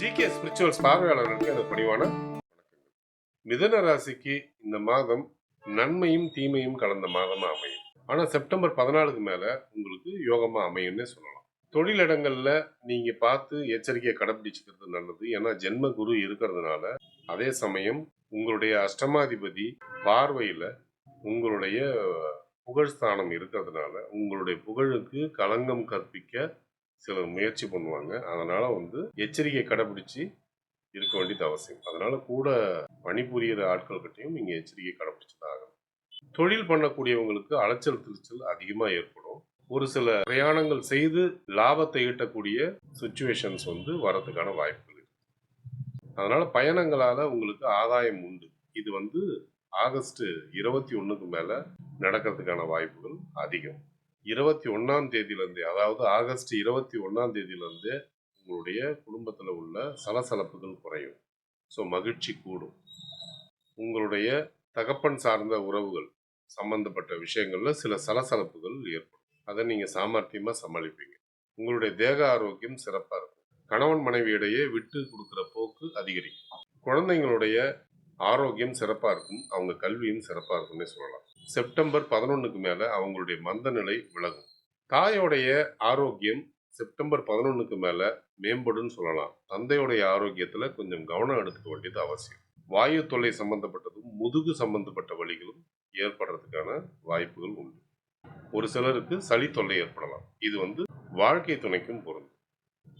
GK spirituals பார்வையாளர்களுக்கு எனது பணிவான வணக்கங்கள். மிதன ராசிக்கு இந்த மாதம் நன்மையும் தீமையும் கலந்த மாதமாக அமையும். ஆனால் செப்டம்பர் பதினாலுக்கு மேலே உங்களுக்கு யோகமாக அமையும்னே சொல்லலாம். தொழிலிடங்களில் நீங்கள் பார்த்து எச்சரிக்கையை கடைபிடிச்சிக்கிறது நல்லது. ஏன்னா ஜென்ம குரு இருக்கிறதுனால அதே சமயம் உங்களுடைய அஷ்டமாதிபதி பார்வையில் உங்களுடைய புகழ்ஸ்தானம் இருக்கிறதுனால உங்களுடைய புகழுக்கு களங்கம் கற்பிக்க சிலர் முயற்சி பண்ணுவாங்க. அதனால வந்து எச்சரிக்கை கடைபிடிச்சு இருக்க வேண்டியது அவசியம். அதனால கூட பணிபுரியிற ஆட்கள்கிட்டையும் நீங்க எச்சரிக்கை கடைபிடிச்சு தான் ஆகணும். தொழில் பண்ணக்கூடியவங்களுக்கு அலைச்சல் திருச்சல் அதிகமாக ஏற்படும். ஒரு சில பிரயாணங்கள் செய்து லாபத்தை ஈட்டக்கூடிய சுச்சுவேஷன்ஸ் வந்து வரதுக்கான வாய்ப்புகள் இருக்கு. அதனால பயணங்களால் உங்களுக்கு ஆதாயம் உண்டு. இது வந்து ஆகஸ்ட் இருபத்தி ஒன்றுக்கு மேலே நடக்கிறதுக்கான வாய்ப்புகள் அதிகம். இருபத்தி ஒன்றாம் தேதியிலேருந்து அதாவது ஆகஸ்ட் இருபத்தி ஒன்றாம் தேதியிலேருந்து உங்களுடைய குடும்பத்தில் உள்ள சலசலப்புகள் குறையும். ஸோ மகிழ்ச்சி கூடும். உங்களுடைய தகப்பன் சார்ந்த உறவுகள் சம்பந்தப்பட்ட விஷயங்களில் சில சலசலப்புகள் ஏற்படும். அதை நீங்கள் சாமர்த்தியமாக சமாளிப்பீங்க. உங்களுடைய தேக ஆரோக்கியம் சிறப்பாக இருக்கும். கணவன் மனைவியிடையே விட்டு கொடுக்குற போக்கு அதிகரிக்கும். குழந்தைங்களுடைய ஆரோக்கியம் சிறப்பாக இருக்கும். அவங்க கல்வியும் சிறப்பாக இருக்கும்னே சொல்லலாம். செப்டம்பர் பதினொன்றுக்கு மேலே அவங்களுடைய மந்த நிலை விலகும். தாயோடைய ஆரோக்கியம் செப்டம்பர் பதினொன்றுக்கு மேலே மேம்படுன்னு சொல்லலாம். தந்தையுடைய ஆரோக்கியத்தில் கொஞ்சம் கவனம் எடுத்துக்க வேண்டியது அவசியம். வாயு தொல்லை சம்பந்தப்பட்டதும் முதுகு சம்பந்தப்பட்ட வழிகளும் ஏற்படுறதுக்கான வாய்ப்புகள் உண்டு. ஒரு சிலருக்கு சளி தொல்லை ஏற்படலாம். இது வந்து வாழ்க்கை துணைக்கும் பொருந்தும்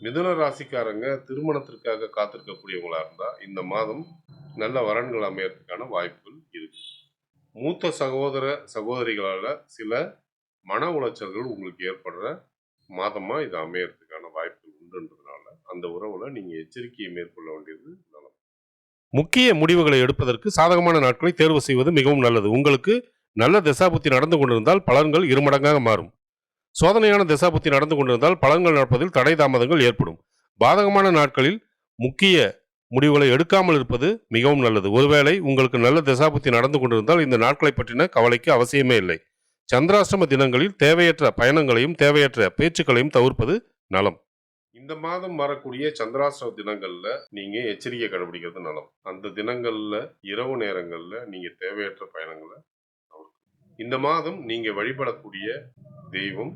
மிதுன ராசிக்காரங்க திருமணத்திற்காக காத்திருக்கக்கூடியவங்களா இருந்தா இந்த மாதம் நல்ல வரன்கள் அமையறதுக்கான வாய்ப்புகள் இருக்கு. மூத்த சகோதர சகோதரிகளால் சில மன உளைச்சல்கள் உங்களுக்கு ஏற்படுற மாதமாக இது அமையறதுக்கான வாய்ப்புகள் உண்டுன்றதுனால அந்த உறவுல நீங்கள் எச்சரிக்கையை மேற்கொள்ள வேண்டியது நலம் முக்கிய முடிவுகளை எடுப்பதற்கு சாதகமான நாட்களை தேர்வு செய்வது மிகவும் நல்லது. உங்களுக்கு நல்ல திசாபுத்தி நடந்து கொண்டிருந்தால் பலன்கள் இருமடங்காக மாறும். சோதனையான திசாபுத்தி நடந்து கொண்டிருந்தால் பலன்கள் நடப்பதில் தடை தாமதங்கள் ஏற்படும். பாதகமான நாட்களில் முக்கிய முடிவுகளை எடுக்காமல் இருப்பது மிகவும் நல்லது. ஒருவேளை உங்களுக்கு நல்ல திசாபுத்தி நடந்து கொண்டிருந்தால் இந்த நாட்களை பற்றின கவலைக்கு அவசியமே இல்லை. சந்திராஷ்டம தினங்களில் தேவையற்ற பயணங்களையும் தேவையற்ற பேச்சுக்களையும் தவிர்ப்பது நலம். இந்த மாதம் வரக்கூடிய சந்திராஷ்டம தினங்கள்ல நீங்க எச்சரிக்கை கடைபிடிக்கிறது நலம். அந்த தினங்கள்ல இரவு நேரங்கள்ல நீங்க தேவையற்ற பயணங்களை இந்த மாதம் நீங்க வழிபடக்கூடிய தெய்வம்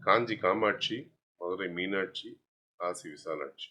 காஞ்சி காமாட்சி மதுரை மீனாட்சி காசி விசாலாட்சி.